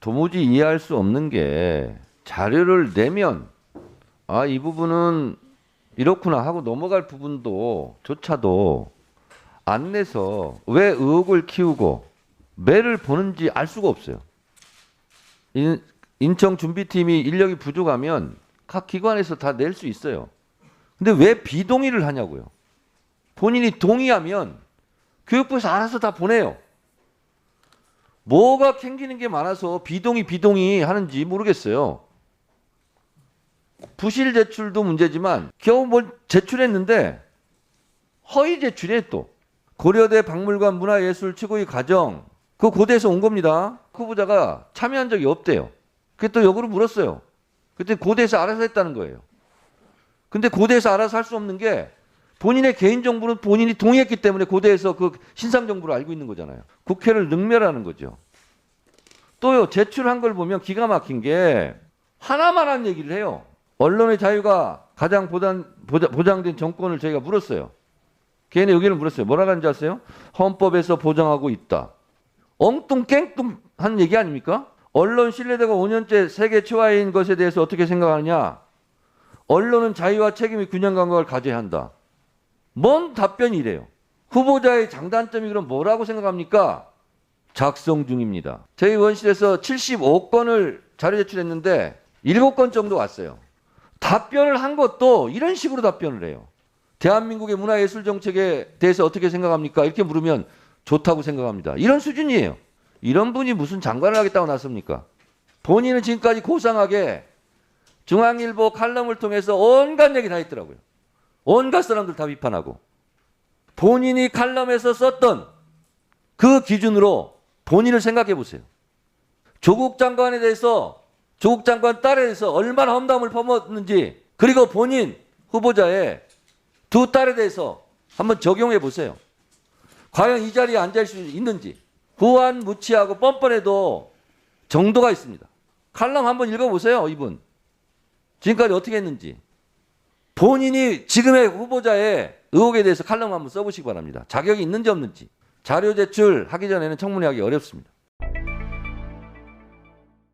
도무지 이해할 수 없는 게 자료를 내면 아 이 부분은 이렇구나 하고 넘어갈 부분도 조차도 안 내서 왜 의혹을 키우고 매를 보는지 알 수가 없어요. 인, 인청 준비팀이 인력이 부족하면 각 기관에서 다 낼 수 있어요. 근데 왜 비동의를 하냐고요. 본인이 동의하면 교육부에서 알아서 다 보내요. 뭐가 캥기는 게 많아서 비동의 비동의 하는지 모르겠어요. 부실 제출도 문제지만 겨우 뭘 제출했는데 허위 제출에 또 고려대 박물관 문화예술 최고위 과정 그 고대에서 온 겁니다. 후보자가 참여한 적이 없대요. 그게 또 역으로 물었어요. 그때 고대에서 알아서 했다는 거예요. 근데 고대에서 알아서 할 수 없는 게 본인의 개인 정보는 본인이 동의했기 때문에 고대에서 그 신상 정보를 알고 있는 거잖아요. 국회를 능멸하는 거죠. 또요 제출한 걸 보면 기가 막힌 게 하나만 한 얘기를 해요. 언론의 자유가 가장 보단, 보자- 보장된 정권을 저희가 물었어요. 걔네 여기를 물었어요. 뭐라고 하는지 아세요? 헌법에서 보장하고 있다. 엉뚱 깽뚱 한 얘기 아닙니까? 언론 신뢰도가 5년째 세계 최하인 것에 대해서 어떻게 생각하느냐? 언론은 자유와 책임의 균형 감각을 가져야 한다. 뭔 답변이 이래요? 후보자의 장단점이 그럼 뭐라고 생각합니까? 작성 중입니다. 저희 원실에서 75건을 자료 제출했는데 7건 정도 왔어요. 답변을 한 것도 이런 식으로 답변을 해요. 대한민국의 문화예술 정책에 대해서 어떻게 생각합니까? 이렇게 물으면 좋다고 생각합니다. 이런 수준이에요. 이런 분이 무슨 장관을 하겠다고 나섭니까? 본인은 지금까지 고상하게 중앙일보 칼럼을 통해서 온갖 얘기 다 했더라고요. 온갖 사람들 다 비판하고 본인이 칼럼에서 썼던 그 기준으로 본인을 생각해 보세요. 조국 장관에 대해서 조국 장관 딸에 대해서 얼마나 험담을 퍼먹었는지 그리고 본인 후보자의 두 딸에 대해서 한번 적용해 보세요. 과연 이 자리에 앉을 수 있는지 후한 무치하고 뻔뻔해도 정도가 있습니다. 칼럼 한번 읽어보세요, 이분. 지금까지 어떻게 했는지. 본인이 지금의 후보자의 의혹에 대해서 칼럼 한번 써보시기 바랍니다. 자격이 있는지 없는지. 자료 제출하기 전에는 청문회 하기 어렵습니다.